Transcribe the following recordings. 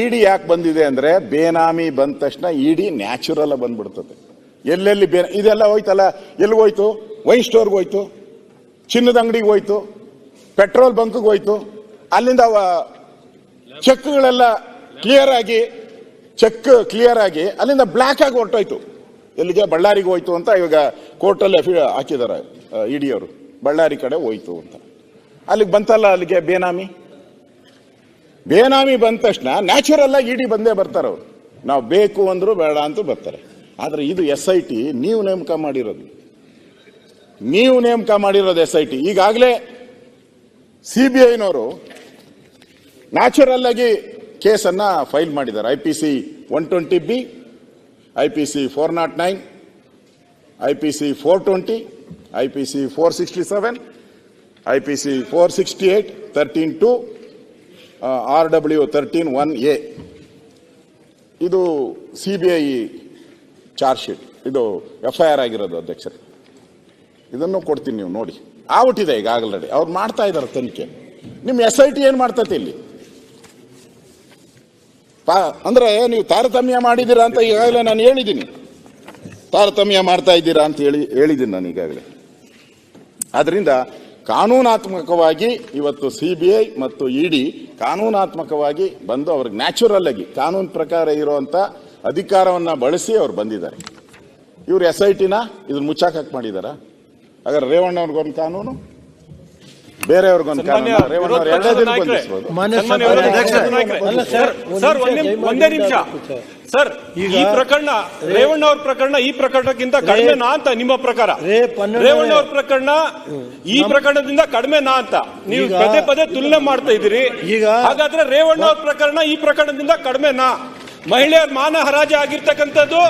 ಇಡಿ ಯಾಕೆ ಬಂದಿದೆ ಅಂದ್ರೆ ಬೇನಾಮಿ ಬಂದ ತಕ್ಷಣ ಇಡಿ ನ್ಯಾಚುರಲ್ ಬಂದ್ಬಿಡ್ತದೆ. ಎಲ್ಲೆಲ್ಲಿ ಬೇ ಇದೆಲ್ಲ ಹೋಯ್ತಲ್ಲ, ಎಲ್ಲಿಗೆ ಹೋಯ್ತು? ವೈನ್ ಸ್ಟೋರ್ಗೆ ಹೋಯ್ತು, ಚಿನ್ನದ ಅಂಗಡಿಗೆ ಹೋಯ್ತು, ಪೆಟ್ರೋಲ್ ಬಂಕ್ಗೆ ಹೋಯ್ತು, ಅಲ್ಲಿಂದ ಚೆಕ್ಗಳೆಲ್ಲ ಕ್ಲಿಯರ್ ಆಗಿ, ಚೆಕ್ ಕ್ಲಿಯರ್ ಆಗಿ ಅಲ್ಲಿಂದ ಬ್ಲ್ಯಾಕ್ ಆಗಿ ಹೊರಟೋಯ್ತು. ಎಲ್ಲಿಗೆ? ಬಳ್ಳಾರಿಗೆ ಹೋಯ್ತು ಅಂತ ಇವಾಗ ಕೋರ್ಟಲ್ಲಿ ಅಫಿ ಹಾಕಿದ್ದಾರೆ ಇಡಿ ಅವರು ಬಳ್ಳಾರಿ ಕಡೆ ಹೋಯ್ತು ಅಂತ. ಅಲ್ಲಿಗೆ ಬಂತಲ್ಲ ಅಲ್ಲಿಗೆ ಬೇನಾಮಿ? ಬೇನಾಮಿ ಬಂದ ತಕ್ಷಣ ನ್ಯಾಚುರಲ್ ಆಗಿ ಇಡಿ ಬಂದೇ ಬರ್ತಾರೆ ಅವರು. ನಾವು ಬೇಕು ಅಂದ್ರು ಬೇಡ ಅಂತ ಬರ್ತಾರೆ. ಆದ್ರೆ ಇದು ಎಸ್ ಐ ಟಿ ನೀವು ನೇಮಕ ಮಾಡಿರೋದು. ನೀವು ನೇಮಕ ಮಾಡಿರೋದು ಎಸ್ ಐ ಟಿ ಈಗಾಗಲೇ ಸಿ ಬಿ ಐನವರು ನ್ಯಾಚುರಲ್ ಆಗಿ ಕೇಸನ್ನ ಫೈಲ್ ಮಾಡಿದ್ದಾರೆ. I P C one twenty B I P C four nought nine I P C four twenty I P C four sixty seven I P C four sixty eight thirteen two R W thirteen one A ಇದು C B I charge sheet ಇದು F I R ಆಗಿರೋದು ಅಧ್ಯಕ್ಷರೇ. ಇದನ್ನು ಕೊಡ್ತೀನಿ ನೀವು ನೋಡಿ. ಆಗ್ಬಿಟ್ಟಿದೆ ಈಗ ಆಲ್ರೆಡಿ ಅವ್ರು ಮಾಡ್ತಾ ಇದ್ದಾರೆ ತನಿಖೆ. ನಿಮ್ಮ ಎಸ್ ಐ ಟಿ ಏನು ಮಾಡ್ತೈತೆ ಇಲ್ಲಿ? ಪಾ, ಅಂದ್ರೆ ನೀವು ತಾರತಮ್ಯ ಮಾಡಿದ್ದೀರಾ ಅಂತ ಈಗಾಗಲೇ ನಾನು ಹೇಳಿದ್ದೀನಿ. ತಾರತಮ್ಯ ಮಾಡ್ತಾ ಇದ್ದೀರಾ ಅಂತ ಹೇಳಿ, ಹೇಳಿದ್ದೀನಿ ನಾನು ಈಗಾಗಲೇ. ಆದ್ರಿಂದ ಕಾನೂನಾತ್ಮಕವಾಗಿ ಇವತ್ತು ಸಿ ಬಿ ಐ ಮತ್ತು ಇಡಿ ಕಾನೂನಾತ್ಮಕವಾಗಿ ಬಂದು ಅವ್ರಿಗೆ ನ್ಯಾಚುರಲ್ ಆಗಿ ಕಾನೂನು ಪ್ರಕಾರ ಇರುವಂತ ಅಧಿಕಾರವನ್ನ ಬಳಸಿ ಅವ್ರು ಬಂದಿದ್ದಾರೆ. ಇವರು ಎಸ್ ಐ ಟಿನ ಇದ್ರ ಮುಚ್ಚಾಕಕ್ ಮಾಡಿದಾರ. ಹಾಗಾದ್ರೆ ರೇವಣ್ಣ ಅವ್ರಿಗೊಂದು ಕಾನೂನು ಬೇರೆಯವ್ರಿಗೊಂದು ಕಾನೂನು. ಸನ್ಮಾನ್ಯ ರೇವಣ್ಣ ಅವ್ರು ವಿರೋಧ ಎರಡೇ ದಿನ ಒಂದ್ ನಿಮಿಷ. ಸರ್ ಈ ಪ್ರಕರಣ ರೇವಣ್ಣ ಅವ್ರ ಪ್ರಕರಣ ಈ ಪ್ರಕರಣಕ್ಕಿಂತ ಕಡಿಮೆನಾ ಅಂತ ನಿಮ್ಮ ಪ್ರಕಾರ. ರೇವಣ್ಣ ಅವ್ರ ಪ್ರಕರಣ ಈ ಪ್ರಕರಣದಿಂದ ಕಡಿಮೆನಾ ಅಂತ. ನೀವು ಪದೇ ಪದೇ ತುಲನೆ ಮಾಡ್ತಾ ಇದ್ದೀರಿ. ಈಗ- ಹಾಗಾದ್ರೆ ರೇವಣ್ಣ ಅವ್ರ ಪ್ರಕರಣ ಈ ಪ್ರಕರಣದಿಂದ ಕಡಿಮೆನಾ ಮಹಿಳೆಯರ ಮಾನ ಹರಾಜ ಆಗಿರ್ತಕ್ಕಂಥದ್ದು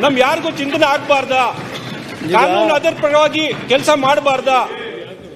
ನಮ್ ಯಾರಿಗೂ ಚಿಂತನೆ ಆಗ್ಬಾರ್ದ. ಕಾನೂನು ಅದರ ಪರವಾಗಿ ಕೆಲಸ ಮಾಡಬಾರ್ದ.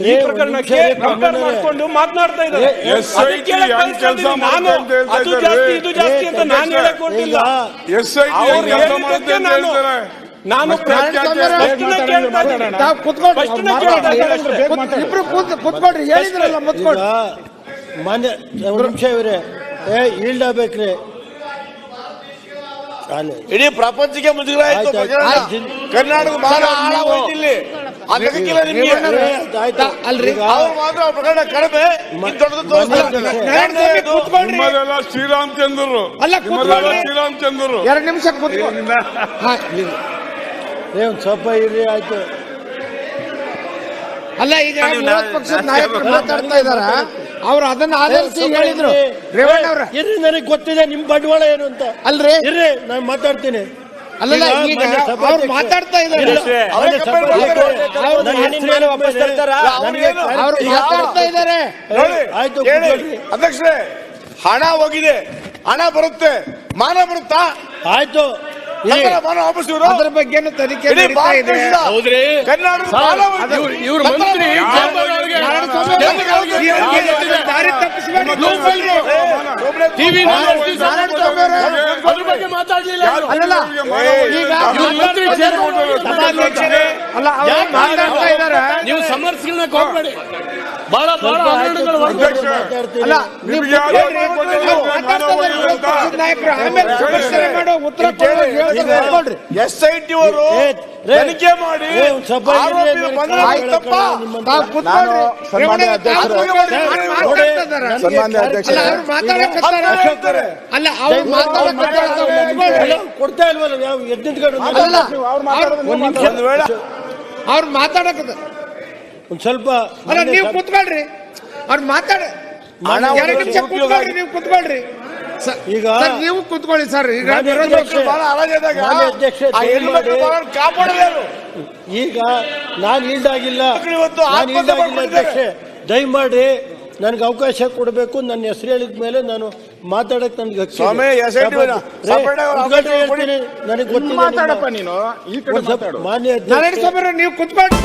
ಈ ಪ್ರಕರಣಕ್ಕೆ ಪ್ರಕರಣ ಕಂಪೇರ್ ಮಾಡ್ಕೊಂಡು ಮಾತನಾಡ್ತಾ ಇದ್ದಾರೆ. ನಾನು ಅದು ಜಾಸ್ತಿ. ಇದು ಜಾಸ್ತಿ ಅಂತ ನಾನು ಹೇಳಕ್ ಅವ್ರು ಹೇಳಿದ್ದಕ್ಕೆ ಅಂತ ನಾನು ನಾನು ಇಬ್ರು ಕೂತ್ ಕುತ್ಕೊಳ್ರಿ. ಹೇಳಿದ್ರಲ್ಲ ಮನೆ ಮಾನ್ಯ ನಿಮಿಷ ಇವ್ರೆ. ಏ ಈಲ್ಡ್ ಆಗ್ಬೇಕ್ರಿ. ಇಡೀ ಪ್ರಪಂಚಕ್ಕೆ ಮುಜುಗರ ಆಯ್ತು. ಕರ್ನಾಟಕ ಬಹಳ ಇಲ್ಲಿ ಅದಕ್ಕಿಲ್ಲ ನಿಮ್ಗೆ. ಅಲ್ರಿ. ಅವ್ರು ಮಾತ್ರ ಪ್ರಕರಣ ಕಡಿಮೆ. ದೊಡ್ಡದು ನಿಮ್ಮದೆಲ್ಲ ಶ್ರೀರಾಮಚಂದ್ರರು ಅಲ್ಲ. ಶ್ರೀರಾಮಚಂದ್ರರು ಎರಡು ನಿಮಿಷ ಕುತ್ಕೊ. ಹಾ, ಈಗ. ಏ ಒಂದ್ ಸ್ವಲ್ಪ ಇರಿ ಆಯ್ತು. ಅಲ್ಲ ಈಗ ವಿರೋಧ ಪಕ್ಷದ ನಾಯಕರು ಮಾತಾಡ್ತಾ ಇದಾರ? ಅವ್ರು ಅದನ್ನ ಆಧರಿಸಿ ಹೇಳಿದ್ರು. ರೇವಣ್ಣ ಅವ್ರ. ಇರ್ರಿ ನನಗೆ ಗೊತ್ತಿದೆ ನಿಮ್ ಬಂಡವಾಳ ಏನು ಅಂತ. ಅಲ್ರಿ. ಇರ್ರಿ ನಾನು ಮಾತಾಡ್ತೀನಿ. ಅಲ್ಲಲ್ಲ ಈಗ ಅವ್ರು ಮಾತಾಡ್ತಾ ಇದ್ದಾರೆ. ಅವರೇ ಮಾತಾಡ್ತಾ ಇದ್ದಾರೆ. ನೋಡಿ ಆಯ್ತು, ಅಧ್ಯಕ್ಷರೇ ಹಣ ಹೋಗಿದೆ. ಹಣ ಬರುತ್ತೆ. ಮಾನ ಬರುತ್ತಾ? ಆಯ್ತು. ಈಗ ಕನ್ನಡ ಮಾನ ವಾಪಸ್ ಇವರು? ಅದ್ರ ಬಗ್ಗೆ ತನಿಖೆ ನಡೀತಾ ಇದೆ. ಕರ್ನಾಟಕ. ಇವ್ರ ಮಂತ್ರಿ ದಾರಿ ಅದ್ರ ಬಗ್ಗೆ ಮಾತಾಡ್ಲಿಲ್ಲ ಅಲ್ಲ ಅವ್ರು ಮಾತಾಡ್ತಾ ಇದ್ದಾರೆ ನೀವು ಸಮರ್ಸ್ಗಳನ್ನ ಹೋಗ್ಬೇಡಿ ಬಹಳ ಬಹಳ ಹಗರಣಗಳು ಉತ್ತರ. ಎಸ್ ಐ ಟಿ ಅವರು ತನಿಖೆ ಮಾಡಿ. ಅಲ್ಲ, ಅವ್ರು ಕೊಡ್ತಾ ಇಲ್ವಲ್ಲ ಯಾವ ಅವ್ರು ಮಾತಾಡೋದು ನೀವು ಒಂದ್ ಸ್ವಲ್ಪ ಅಲ್ಲ ನೀವು ಕುತ್ಕೊಳ್ರಿ. ಅವ್ರು ಮಾತಾಡ. ಎರಡು ನಿಮಿಷ ಕುತ್ಕೊಳ್ರಿ ನೀವು ಕುತ್ಕೊಳ್ರಿ. ಸ- ಈಗ- ಸರ್, ನೀವು ಕುತ್ಕೊಳ್ಳಿ ಸರ್ ಈಗ ಈಗ ನಾನು ಈಲ್ಡಾಗಿಲ್ಲ. ಅಧ್ಯಕ್ಷೆ. ದಯಮಾಡಿ ನನಗೆ ಅವಕಾಶ ಕೊಡಬೇಕು ನನ್ನ ಹೆಸರು ಹೇಳಿದ ಮೇಲೆ ನಾನು ಮಾತಾಡಕ್ ನನ್ಗೆ. ನನಗೆ ಗೊತ್ತಿದೆ ಮಾತಾಡಪ್ಪ ನೀನು ಈ ಕಡೆ ಒಂದ್ ಮಾನ್ಯ ನೀವು ಕುತ್ಕೊಳ್ಳಿ